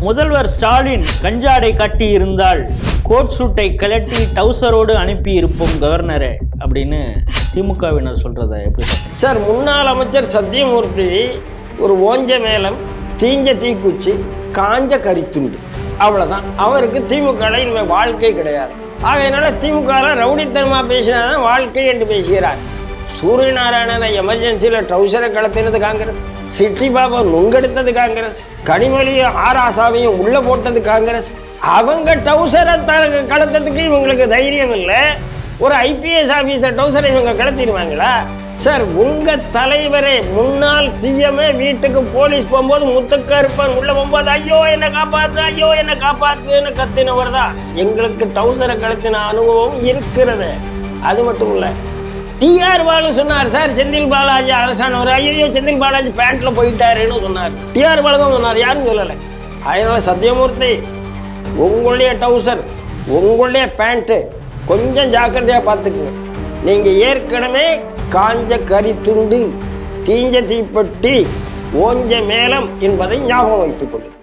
முதல்வர் ஸ்டாலின் கஞ்சாடை கட்டி இருந்தால் கோட் சூட்டை கலட்டி டவுசரோடு அனுப்பி இருப்போம் கவர்னரே அப்படின்னு திமுகவினர் சொல்றத எப்படி சார் முன்னாள் அமைச்சர் சத்தியமூர்த்தி ஒரு ஓஞ்ச மேலம் தீஞ்ச தீக்குச்சி காஞ்ச கரித்துண்டு. அவ்வளவுதான். அவருக்கு திமுக இனிமே வாழ்க்கை கிடையாது. ஆகையினால திமுக ரவுடித்தனமா பேசினாதான் வாழ்க்கை என்று பேசுகிறார். சூரியநாராயணனை எமர்ஜென்சியில் ட்ரௌசரை கலத்தினது காங்கிரஸ். சிட்டி பாபா நுங்கெடுத்தது காங்கிரஸ். கனிமொழியும் ஆராசாவையும் உள்ள போட்டது காங்கிரஸ். அவங்க டவுசரை த கலத்ததுக்கு இவங்களுக்கு தைரியம் இல்லை. ஒரு ஐபிஎஸ் ஆபீசர் டவுசரை இவங்க கலத்திடுவாங்களா சார் உங்க தலைவரே முன்னாள் சிஎம்ஏ வீட்டுக்கு போலீஸ் போகும்போது முத்துக்கருப்பன் உள்ள போகும்போது ஐயோ என்ன காப்பாத்து ஐயோ என்ன காப்பாத்துன்னு கத்தினவர் தான். எங்களுக்கு டவுசரை கலத்தின அனுபவம் இருக்கிறது. அது மட்டும் இல்லை டிஆர் பாலு சொன்னார்? சார் செந்தில் பாலாஜி அரசானவர் ஐயோ செந்தில் பாலாஜி பேண்ட்ல போயிட்டாருன்னு சொன்னார். டிஆர் பாலு தான் சொன்னார். யாரும் சொல்லலை. அதனால சத்தியமூர்த்தி உங்களுடைய டவுசர் உங்களுடைய பேண்ட்டு கொஞ்சம் ஜாக்கிரதையாக பார்த்துக்குங்க. நீங்கள் ஏற்கனவே காஞ்ச கறி துண்டு தீஞ்ச தீப்பெட்டி ஓஞ்ச மேளம் என்பதை ஞாபகம் வைத்துக் கொள்ளுங்கள்.